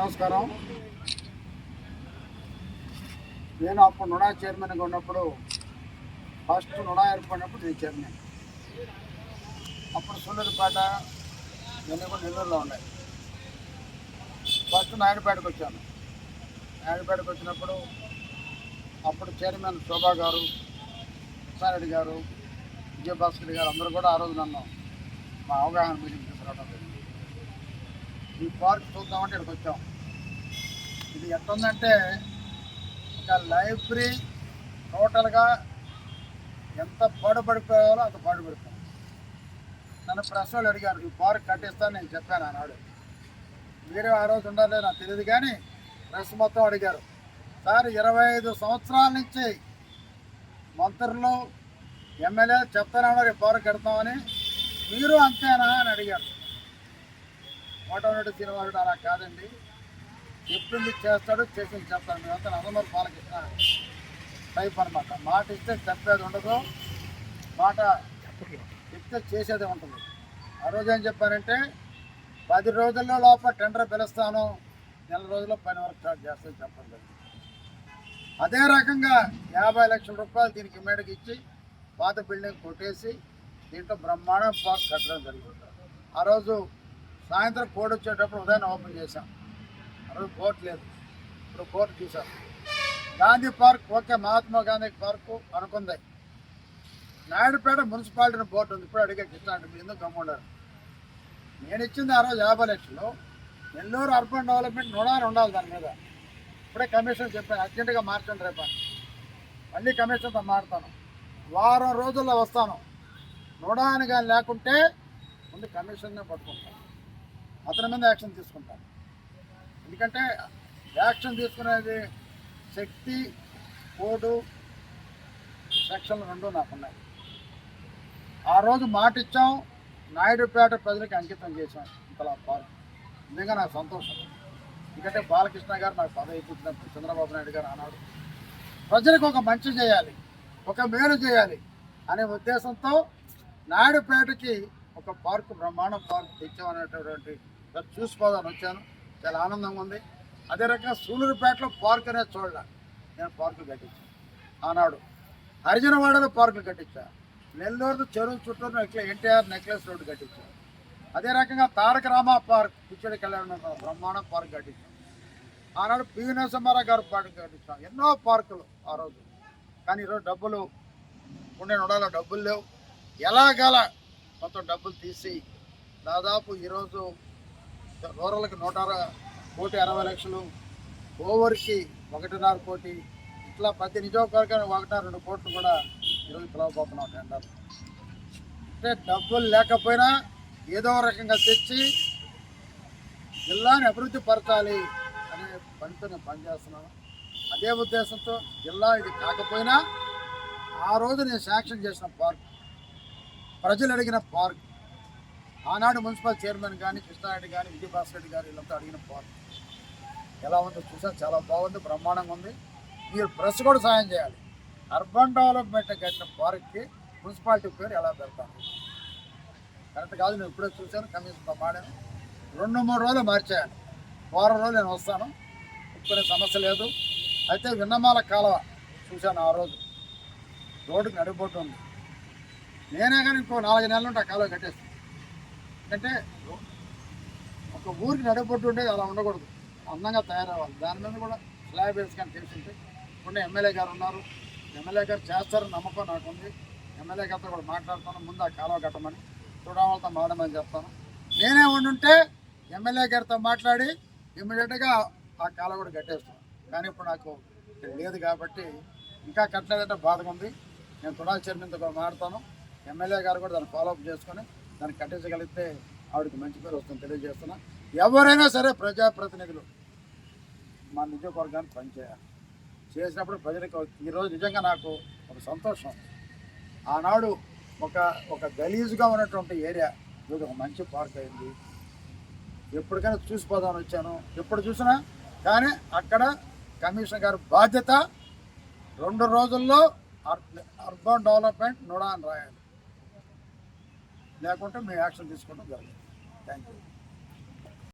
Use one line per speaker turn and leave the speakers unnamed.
నమస్కారం. నేను అప్పుడు నుడా చైర్మన్గా ఉన్నప్పుడు ఫస్ట్ నుడా ఏర్పడినప్పుడు నేను చైర్మన్. అప్పుడు సుందరపేట నేను కూడా నెల్లూరులో ఉన్నాయి. ఫస్ట్ నాయుడుపేటకు వచ్చాను. నాయుడుపేటకు వచ్చినప్పుడు అప్పుడు చైర్మన్ శోభా గారు కృష్ణారెడ్డి గారు విజయభాస్కర్ గారు అందరూ కూడా ఆ రోజు నన్ను మా అవగాహన మీటింగ్ తీసుకురావడం ఈ పార్క్ చూద్దామంటే ఇక్కడికి వచ్చాం. ఇది ఎట్లుందంటే ఒక లైబ్రరీ టోటల్గా ఎంత పాడుపడిపోయాలో అంత పాడుపడిపోయాం నన్ను ప్రశ్నలు అడిగారు ఈ పార్క్ కట్టిస్తాను నేను చెప్పాను ఆనాడు. మీరే ఆ రోజు ఉండాలి నాకు తెలియదు కానీ ప్రెస్ మొత్తం అడిగారు. సార్ ఇరవై ఐదు సంవత్సరాల నుంచి మంత్రులు ఎమ్మెల్యే చెప్తానన్నారు ఈ పార్క్ కడతామని. మీరు అంతేనా? అని అడిగారు. కోటమరెడ్డి శ్రీనివాసుడు అలా కాదండి. చెప్పింది చేస్తాడు చెప్తాను మేము మేమంతా నందమూరి పాలకృష్ణ టైప్ అనమాట మాట ఇస్తే చెప్పేది ఉండదు. మాట చెప్తే చేసేది ఉంటుంది. ఆ రోజు ఏం చెప్పారంటే పది రోజుల్లో లోపల టెండర్ పిలుస్తాను. నెల రోజుల్లో పని వరకు స్టార్ట్ చేస్తాను చెప్పడం అదే రకంగా యాభై లక్షల రూపాయలు దీనికి మేడకి ఇచ్చి పాత బిల్డింగ్ కొట్టేసి దీంట్లో బ్రహ్మాండం పార్క్ కట్టడం జరిగింది. ఆ రోజు సాయంత్రం కోడ్ వచ్చేటప్పుడు ఉదయం ఓపెన్ చేశాం. అప్పుడు రోజు కోర్టు లేదు. ఇప్పుడు కోర్టు చూసాం Gandhi park okay Mahatma Gandhi park అనుకుంది. నాయుడుపేట మున్సిపాలిటీ బోర్డు ఉంది. ఇప్పుడు అడిగే కృష్ణారెడ్డి మీరు ఎందుకు గమ్ముండారు నేను ఇచ్చింది ఆ రోజు యాభై లక్షలు. నెల్లూరు అర్బన్ డెవలప్మెంట్ నూడారు ఉండాలి దాని మీద. ఇప్పుడే కమిషన్ చెప్పాను అర్జెంటుగా మార్చండి రేపు మళ్ళీ కమిషన్తో మారుతాను వారం రోజుల్లో వస్తాను. నూడాని కానీ లేకుంటే ముందు కమిషన్నే పట్టుకుంటాను. అతని మీద యాక్షన్ తీసుకుంటాను. ఎందుకంటే యాక్షన్ తీసుకునేది శక్తి కోడు సెక్షన్లు రెండు నాకున్నాయి. ఆ రోజు మాట ఇచ్చాం నాయుడుపేట ప్రజలకు అంకితం చేశాం ఇంతలా పార్క్. నిజంగా నాకు సంతోషం. ఎందుకంటే బాలకృష్ణ గారు నాకు పదవి పుట్టినప్పుడు చంద్రబాబు నాయుడు గారు అన్నాడు ప్రజలకు ఒక మంచి చేయాలి ఒక మేలు చేయాలి అనే ఉద్దేశంతో నాయుడుపేటకి ఒక పార్కు బ్రహ్మాండ పార్క్ తెచ్చామనేటటువంటి చూసిపోదాని వచ్చాను. చాలా ఆనందంగా ఉంది. అదే రకంగా సూలూరుపేటలో పార్క్ అనేది చూడలే. నేను పార్కులు కట్టించాను ఆనాడు హరిజనవాడలో పార్కులు కట్టించాను నెల్లూరు చెరువు చుట్టూ నెక్లె ఎన్టీఆర్ నెక్లెస్ రోడ్డు కట్టించాను అదే రకంగా తారక రామ పార్క్ పిచ్చడి కళ్యాణ బ్రహ్మాండ పార్క్ కట్టించాం. ఆనాడు పివి నరసింహారావు గారు పార్క్ కట్టించాం. ఎన్నో పార్కులు ఆ రోజు. కానీ ఈరోజు డబ్బులు ఉండే నొడాలో డబ్బులు లేవు. ఎలాగల మొత్తం డబ్బులు తీసి దాదాపు ఈరోజు రూరల్కి నూట అర- కోటి అరవై లక్షలు ఓవర్కి ఒకటిన్నర కోటి ఇట్లా ప్రతి నియోజకవర్గానికి ఒకటిన్నర రెండు కోట్లు కూడా ఈరోజు పిలవబోతున్నాం టెండర్ అంటే డబ్బులు లేకపోయినా ఏదో రకంగా తెచ్చి జిల్లాని అభివృద్ధి పరచాలి అనే పనితో నేను పనిచేస్తున్నాను. అదే ఉద్దేశంతో జిల్లా ఇది కాకపోయినా ఆ రోజు నేను శాంక్షన్ చేసిన పార్క్ ప్రజలు అడిగిన పార్క్ ఆనాడు మున్సిపల్ చైర్మన్ కానీ కృష్ణారెడ్డి కానీ విజయభాస్కర్ రెడ్డి గారు వీళ్ళంతా అడిగిన పార్క్ ఎలా ఉందో చూసా చాలా బాగుంది బ్రహ్మాండంగా ఉంది. మీరు ప్రెస్ కూడా సాయం చేయాలి. అర్బన్ డెవలప్మెంట్ కట్టిన పార్క్కి మున్సిపాలిటీ పేరు ఎలా పెడతాను కరెక్ట్ కాదు నేను ఇప్పుడే చూశాను కమిషన్తో మాడాను రెండు మూడు రోజులు మార్చేయాలి. వారం రోజులు నేను వస్తాను. ఇప్పుడు సమస్య లేదు. అయితే విన్నమాల కాలువ చూశాను ఆ రోజు. రోడ్డుకి నడిపోతుంది. నేనే కానీ ఇంకో నాలుగు నెలలు ఉంటే ఆ కాలువ కట్టేస్తాను. అంటే ఒక ఊరికి నడిపోటు ఉండేది అలా ఉండకూడదు. అందంగా తయారవ్వాలి. దాని మీద కూడా స్లాబ్ వేసుకొని కానీ తెలిసింటే ఇప్పుడు ఎమ్మెల్యే గారు ఉన్నారు. ఎమ్మెల్యే గారు చేస్తారని నమ్మకం నాకు ఉంది. ఎమ్మెల్యే గారితో కూడా మాట్లాడుతాను. ముందు ఆ కాలువ కట్టమని చూడవాళ్ళతో మాడమని చెప్తాను. నేనే ఉండుంటే ఎమ్మెల్యే గారితో మాట్లాడి ఇమ్మీడియట్గా ఆ కాలువ కూడా కట్టేస్తాను కానీ ఇప్పుడు నాకు లేదు కాబట్టి ఇంకా కట్టలేదంటే బాధగా ఉంది. నేను తుడా చైర్మన్తో కూడా మాట్లాడతాను. ఎమ్మెల్యే గారు కూడా దాన్ని ఫాలోఅప్ చేసుకొని దాన్ని కట్టించగలిగితే ఆవిడకి మంచి పేరు వస్తుంది తెలియజేస్తున్నా. ఎవరైనా సరే ప్రజాప్రతినిధులు మా నియోజకవర్గానికి పనిచేయాలి. చేసినప్పుడు ప్రజలకు ఈరోజు నిజంగా నాకు ఒక సంతోషం. ఆనాడు ఒక ఒక గలీజుగా ఉన్నటువంటి ఏరియా ఇది ఒక మంచి పార్క్ అయింది. ఎప్పటికైనా చూసిపోదామని వచ్చాను. ఎప్పుడు చూసినా కానీ అక్కడ కమిషనర్ గారి బాధ్యత రెండు రోజుల్లో అర్బన్ డెవలప్మెంట్ నుడా అని రాయాలి. లేకుంటే మేము యాక్షన్ తీసుకోవడం జరుగుతుంది. Thank you